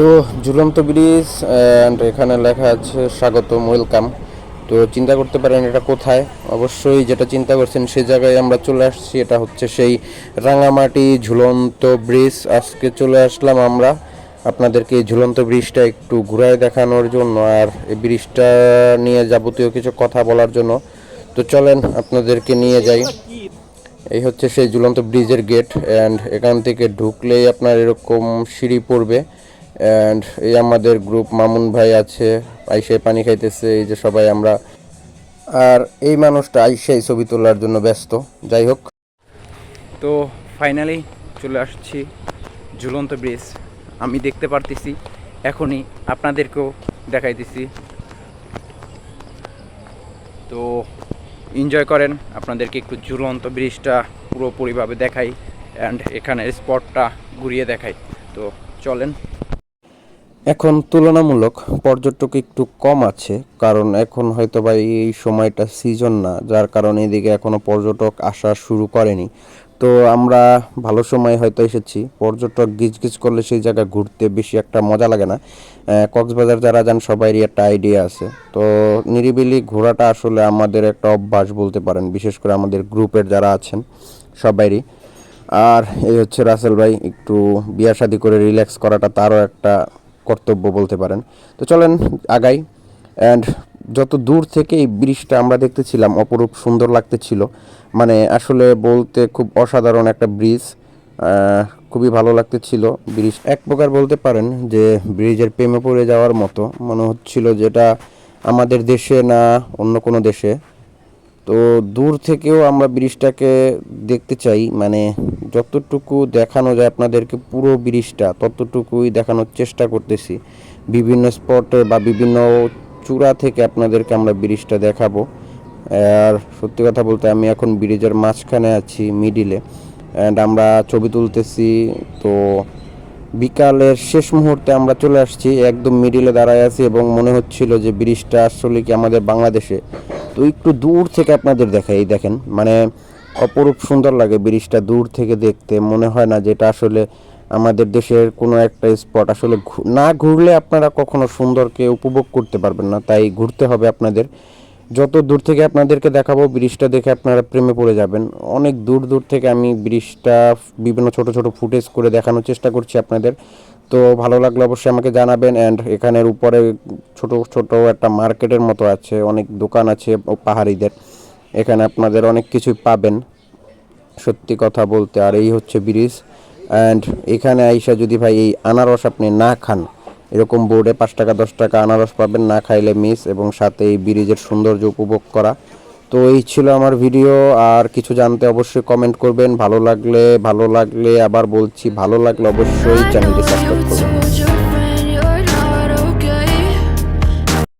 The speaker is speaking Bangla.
তো ঝুলন্ত ব্রিজ অ্যান্ড এখানে লেখা আছে, স্বাগতম ওয়েলকাম তো চিন্তা করতে পারেন এটা কোথায়? অবশ্যই যেটা চিন্তা করছেন সেই জায়গায় আমরা চলে আসছি, এটা হচ্ছে সেই রাঙামাটি ঝুলন্ত ব্রিজ। আজকে চলে আসলাম আমরা আপনাদেরকে এই ঝুলন্ত ব্রিজটা একটু ঘুরায় দেখানোর জন্য, আর এই ব্রিজটা নিয়ে যাবতীয় কিছু কথা বলার জন্য। তো চলেন আপনাদেরকে নিয়ে যাই। এই হচ্ছে সেই ঝুলন্ত ব্রিজের গেট অ্যান্ড এখান থেকে ঢুকলেই আপনার এরকম সিঁড়ি পড়বে। অ্যান্ড এই আমাদের গ্রুপ মামুন ভাই আছে আইসে পানি খাইতেছে, এই যে সবাই আমরা। আর এই মানুষটা আইসাই ছবি তোলার জন্য ব্যস্ত, যাই হোক। তো ফাইনালি চলে আসছি ঝুলন্ত ব্রিজ আমি দেখতে পারতেছি, এখনই আপনাদেরকেও দেখাইতেছি। তো এনজয় করেন, আপনাদেরকে একটু ঝুলন্ত ব্রিজটা পুরোপুরিভাবে দেখাই অ্যান্ড এখানের স্পটটা ঘুরিয়ে দেখাই। তো চলেন। এখন তুলনামূলক পর্যটক একটু কম আছে, কারণ এখন হয়তো বা এই সময়টা সিজন না, যার কারণে এদিকে এখনও পর্যটক আসা শুরু করেনি। তো আমরা ভালো সময় হয়তো এসেছি, পর্যটক গিজগিজ করলে সেই জায়গা ঘুরতে বেশি একটা মজা লাগে না। কক্সবাজার যারা যান সবারই একটা আইডিয়া আছে। তো নিরিবিলি ঘোরাটা আসলে আমাদের একটা অভ্যাস বলতে পারেন, বিশেষ করে আমাদের গ্রুপের যারা আছেন, সবাইরই। আর এই হচ্ছে রাসেল ভাই, একটু বিয়া শাদি করে রিল্যাক্স করাটা তারও একটা কর্তব্য বলতে পারেন। তো চলেন আগাই। অ্যান্ড যত দূর থেকে এই ব্রিজটা আমরা দেখতেছিলাম, অপরূপ সুন্দর লাগতেছিল। মানে আসলে বলতে খুব অসাধারণ একটা ব্রিজ। খুবই ভালো লাগতেছিল ব্রিজ। এক প্রকার বলতে পারেন যে ব্রিজের প্রেমে পড়ে যাওয়ার মতো। মনে হচ্ছিল যেটা আমাদের দেশে না অন্য কোনো দেশে। তো দূর থেকেও আমরা ব্রিজটাকে দেখতে চাই। মানে যতটুকু দেখানো যায় আপনাদেরকে পুরো ব্রিজটা, ততটুকুই দেখানোর চেষ্টা করতেছি। বিভিন্ন স্পটে বা বিভিন্ন চূড়া থেকে আপনাদেরকে আমরা ব্রিজটা দেখাবো। আর সত্যি কথা বলতে আমি এখন ব্রিজের মাঝখানে আছি মিডিলে অ্যান্ড আমরা ছবি তুলতেছি। তো বিকালের শেষ মুহূর্তে আমরা চলে আসছি। একদম মিডিলে দাঁড়ায় আছি এবং মনে হচ্ছিল যে ব্রিজটা আসলে কি আমাদের বাংলাদেশে তো একটু দূর থেকে আপনাদের দেখাই, এই দেখেন। মানে অপরূপ সুন্দর লাগে ব্রিজটা দূর থেকে দেখতে। মনে হয় না যেটা আসলে আমাদের দেশের কোনো একটা স্পট আসলে না ঘুরলে আপনারা কখনো সুন্দরকে উপভোগ করতে পারবেন না, তাই ঘুরতে হবে আপনাদের। যত দূর থেকে আপনাদেরকে দেখাবো, ব্রিজটা দেখে আপনারা প্রেমে পড়ে যাবেন। অনেক দূর দূর থেকে আমি ব্রিজটা বিভিন্ন ছোট ছোট ফুটেজ করে দেখানোর চেষ্টা করছি আপনাদের। তো ভালো লাগলে অবশ্যই আমাকে জানাবেন অ্যান্ড এখানের উপরে ছোট ছোট একটা মার্কেটের মতো আছে, অনেক দোকান আছে পাহাড়িদের। এখানে আপনাদের অনেক কিছুই পাবেন, সত্যি কথা বলতে। আর এই হচ্ছে ব্রিজ। অ্যান্ড এখানে আইসা যদি ভাই এই আনারস আপনি না খান, এরকম বোর্ডে পাঁচ টাকা, দশ টাকা আনারস পাবেন, না খাইলে মিস এবং সাথে এই ব্রিজের সৌন্দর্য উপভোগ করা। তো এই ছিল আমার ভিডিও আর কিছু জানতে অবশ্যই কমেন্ট করবেন। ভালো লাগলে ভালো লাগলে আবার বলছি ভালো লাগলে অবশ্যই চ্যানেলটি সাবস্ক্রাইব করবেন।